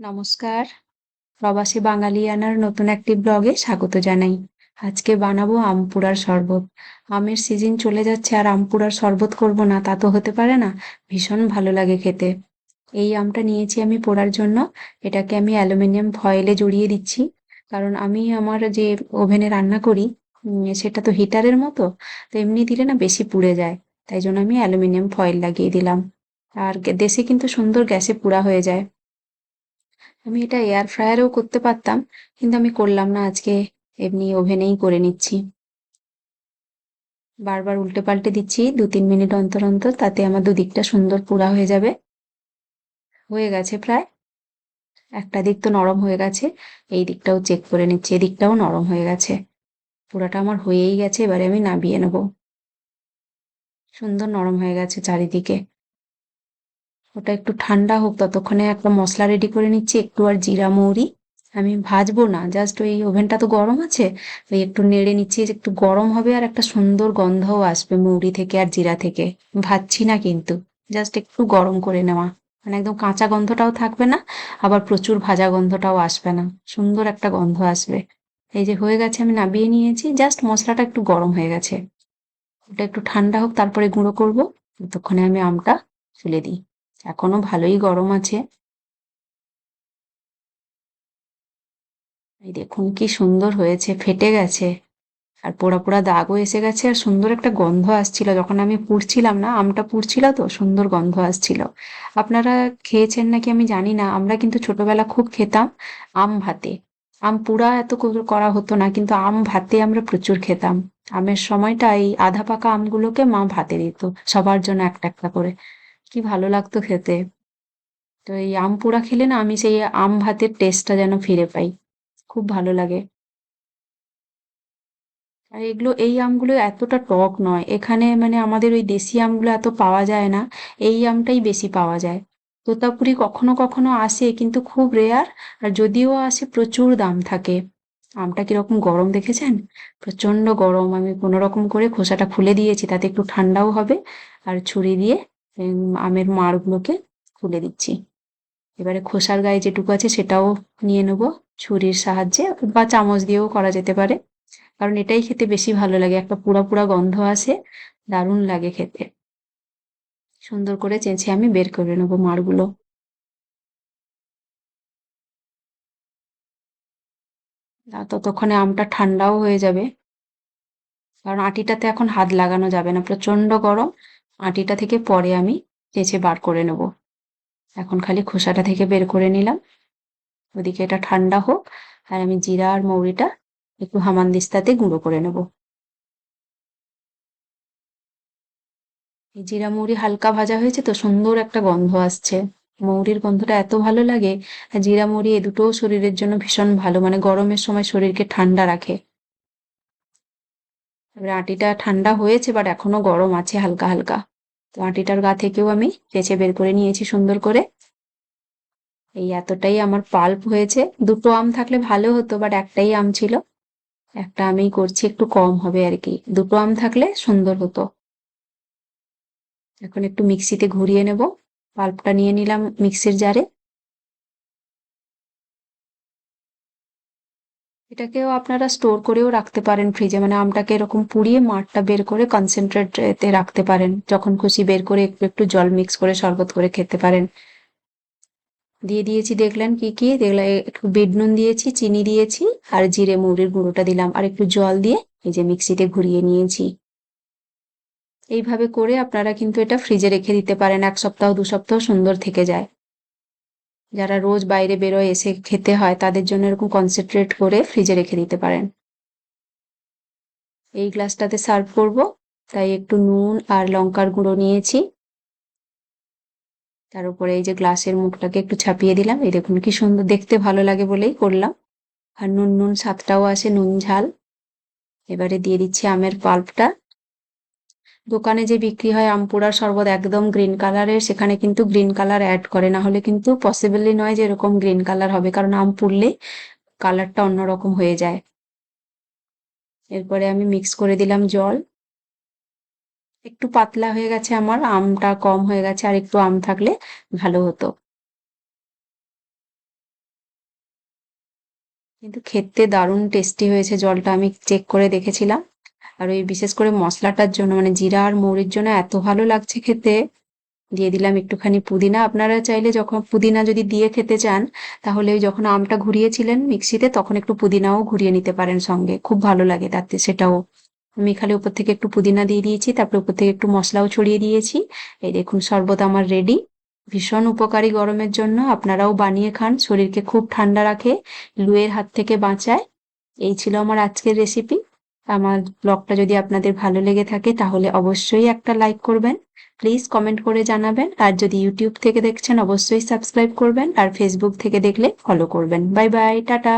নমস্কার। প্রবাসী বাঙালিয়ানার নতুন একটি ব্লগে স্বাগত জানাই। আজকে বানাবো আম পোড়ার শরবত। আমের সিজন চলে যাচ্ছে আর আমপুরার শরবত করব না, তা তো হতে পারে না। ভীষণ ভালো লাগে খেতে। এই আমটা নিয়েছি আমি পোড়ার জন্য। এটাকে আমি অ্যালুমিনিয়াম ফয়েলে জড়িয়ে দিচ্ছি। কারণ আমি আমার যে ওভেনে রান্না করি সেটা তো হিটারের মতো, তো এমনি দিলে না বেশি পুড়ে যায়। তাই জন্য আমি অ্যালুমিনিয়াম ফয়েল লাগিয়ে দিলাম। আর দেশে কিন্তু সুন্দর গ্যাসে পোড়া হয়ে যায়। আমি এটা এয়ার ফ্রায়ারেও করতে পারতাম, কিন্তু আমি করলাম না, আজকে এমনি ওভেনেই করে নিচ্ছি। বারবার উল্টে পাল্টে দিচ্ছি দু তিন মিনিট অন্তর অন্তর, তাতে আমার দুদিকটা সুন্দর পুরা হয়ে যাবে। হয়ে গেছে প্রায়। একটা দিক তো নরম হয়ে গেছে, এই দিকটাও চেক করে নিচ্ছি এদিকটাও নরম হয়ে গেছে। পোড়াটা আমার হয়েই গেছে, এবারে আমি নাবিয়ে নেব। সুন্দর নরম হয়ে গেছে চারিদিকে। ওটা একটু ঠান্ডা হোক, ততক্ষণে একটা মশলা রেডি করে নিচ্ছি, একটু আর জিরা, মৌরি। আমি ভাজবো না জাস্ট ওই ওভেনটা তো গরম আছে, ওই একটু নেড়ে নিচ্ছি একটু গরম হবে আর একটা সুন্দর গন্ধও আসবে মৌরি থেকে আর জিরা থেকে। ভাজছি না কিন্তু জাস্ট একটু গরম করে নেওয়া। মানে একদম কাঁচা গন্ধটাও থাকবে না, আবার প্রচুর ভাজা গন্ধটাও আসবে না। সুন্দর একটা গন্ধ আসবে। এই যে হয়ে গেছে, আমি নাবিয়ে নিয়েছি জাস্ট মশলাটা একটু গরম হয়ে গেছে। ওটা একটু ঠান্ডা হোক, তারপরে গুঁড়ো করব, ততক্ষণে আমি আমটা ফেলে দিই। এখনও ভালোই গরম আছে। এই দেখুন কি সুন্দর হয়েছে, ফেটে গেছে। আর পোড়া পোড়া দাগও এসে গেছে আর সুন্দর একটা গন্ধ আসছিল। যখন আমি পুড়ছিলাম না, আমটা পুড়ছিল তো, সুন্দর গন্ধ আসছিল। আপনারা খেয়েছেন নাকি আমি জানি না, আমরা কিন্তু ছোটবেলা খুব খেতাম আম ভাতে। আম পুড়া এত করা হতো না, কিন্তু আম ভাতে আমরা প্রচুর খেতাম। আমের সময়টা এই আধা পাকা আমগুলোকে মা ভাতে দিত, সবার জন্য একটা একটা করে। কি ভালো লাগতো খেতে। তো এই আম পোড়া খেলে না আমি সেই আম ভাতের টেস্টটা যেন ফিরে পাই। খুব ভালো লাগে। আর এগুলো, এই আমগুলো এতটা টক নয়। এখানে মানে আমাদের ওই দেশি আমগুলো এত পাওয়া যায় না। এই আমটাই বেশি পাওয়া যায়। তোতাপুরি কখনো কখনো আসে কিন্তু খুব রেয়ার আর যদিও আসে প্রচুর দাম থাকে। আমটা কীরকম গরম দেখেছেন? প্রচণ্ড গরম। আমি কোনো রকম করে খোসাটা খুলে দিয়েছি, তাতে একটু ঠান্ডাও হবে, আর ছুরি দিয়ে আমের মাড়গুলোকে খুলে দিচ্ছি। এবারে খোসার গায়ে যেটুকু আছে সেটাও নিয়ে নেব ছুরির সাহায্যে বা চামচ দিয়েও করা যেতে পারে। কারণ এটাই খেতে বেশি ভালো লাগে, একটা পুরা পুরা গন্ধ আসে, দারুণ লাগে খেতে। সুন্দর করে চেঁচে আমি বের করে নেব মাড়গুলো। ততক্ষণে আমটা ঠান্ডাও হয়ে যাবে। কারণ আটিটাতে এখন হাত লাগানো যাবে না প্রচণ্ড গরম। আটিটা থেকে পরে আমি চেঁচে বার করে নেব। এখন খালি খোসাটা থেকে বের করে নিলাম। ওদিকে এটা ঠান্ডা হোক, আর আমি জিরা আর মৌরিটা একটু হামানদিস্তাতে গুঁড়ো করে নেব। এই জিরা মৌরি হালকা ভাজা হয়েছে তো সুন্দর একটা গন্ধ আসছে। মৌরির গন্ধটা এত ভালো লাগে জিরা মৌরি এ দুটোও শরীরের জন্য ভীষণ ভালো মানে গরমের সময় শরীরকে ঠান্ডা রাখে। এবার আটিটা ঠান্ডা হয়েছে বাট এখনও গরম আছে হালকা হালকা। তো আটিটার গা থেকেও আমি চেঁচে বের করে নিয়েছি সুন্দর করে। এই এতটাই আমার পাল্প হয়েছে। দুটো আম থাকলে ভালো হতো বাট একটাই আম ছিল। একটা আমি করছি, একটু কম হবে আর কি। দুটো আম থাকলে সুন্দর হতো। এখন একটু মিক্সিতে ঘুরিয়ে নেব। পাল্পটা নিয়ে নিলাম মিক্সির জারে। এটাকেও আপনারা স্টোর করেও রাখতে পারেন ফ্রিজে মানে আমটাকে এরকম পুড়িয়ে মাঠটা বের করে কনসেন্ট্রেটে রাখতে পারেন। যখন খুশি বের করে একটু একটু জল মিক্স করে শরবত করে খেতে পারেন। দিয়ে দিয়েছি, দেখলেন কি কি? দেখলেন একটু বিট নুন দিয়েছি, চিনি দিয়েছি আর জিরে, মৌরির গুঁড়োটা দিলাম। আর একটু জল দিয়ে এই যে মিক্সিতে ঘুরিয়ে নিয়েছি। এইভাবে করে আপনারা কিন্তু এটা ফ্রিজে রেখে দিতে পারেন। এক সপ্তাহ, দু সপ্তাহ সুন্দর থেকে যায়। যারা রোজ বাইরে বেরোয় এসে খেতে হয়, তাদের জন্য এরকম কনসেন্ট্রেট করে ফ্রিজে রেখে দিতে পারেন। এই গ্লাসটাতে সার্ভ করব, তাই একটু নুন আর লঙ্কার গুঁড়ো নিয়েছি। তার উপরে এই যে গ্লাসের মুখটাকে একটু ছাপিয়ে দিলাম। এই দেখুন কি সুন্দর, দেখতে ভালো লাগে বলেই করলাম। আর নুন নুন স্বাদটাও আসে, নুন ঝাল। এবারে দিয়ে দিচ্ছি আমের পাল্পটা দোকানে যে বিক্রি হয় আম পোড়ার শরবত একদম গ্রিন কালারের সেখানে কিন্তু গ্রিন কালার অ্যাড করে। না হলে কিন্তু পসিবলি নয় যে এরকম গ্রিন কালার হবে, কারণ আম পুড়লে কালারটা অন্যরকম হয়ে যায়। এরপরে আমি মিক্স করে দিলাম জল। একটু পাতলা হয়ে গেছে আমার, আমটা কম হয়ে গেছে, আর একটু আম থাকলে ভালো হতো। কিন্তু খেতে দারুণ টেস্টি হয়েছে জলটা, আমি চেক করে দেখেছিলাম। আর ওই বিশেষ করে মশলাটার জন্য মানে জিরা আর মৌরির জন্য এত ভালো লাগছে খেতে। দিয়ে দিলাম একটুখানি পুদিনা। আপনারা চাইলে যখন পুদিনা যদি দিয়ে খেতে চান, তাহলে ওই যখন আমটা ঘুরিয়েছিলেন মিক্সিতে, তখন একটু পুদিনাও ঘুরিয়ে নিতে পারেন সঙ্গে। খুব ভালো লাগে তাতে, সেটাও। আমি খালি উপর থেকে একটু পুদিনা দিয়ে দিয়েছি, তারপরে উপর থেকে একটু মশলাও ছড়িয়ে দিয়েছি। এই দেখুন শরবত আমার রেডি ভীষণ উপকারী গরমের জন্য। আপনারাও বানিয়ে খান, শরীরকে খুব ঠান্ডা রাখে, লুয়ের হাত থেকে বাঁচায়। এই ছিল আমার আজকের রেসিপি আমার ব্লগটা যদি আপনাদের ভালো লেগে থাকে, তাহলে অবশ্যই একটা লাইক করবেন। প্লিজ কমেন্ট করে জানাবেন। আর যদি ইউটিউব থেকে দেখছেন, অবশ্যই সাবস্ক্রাইব করবেন। আর ফেসবুক থেকে দেখলে ফলো করবেন। Bye bye, tata.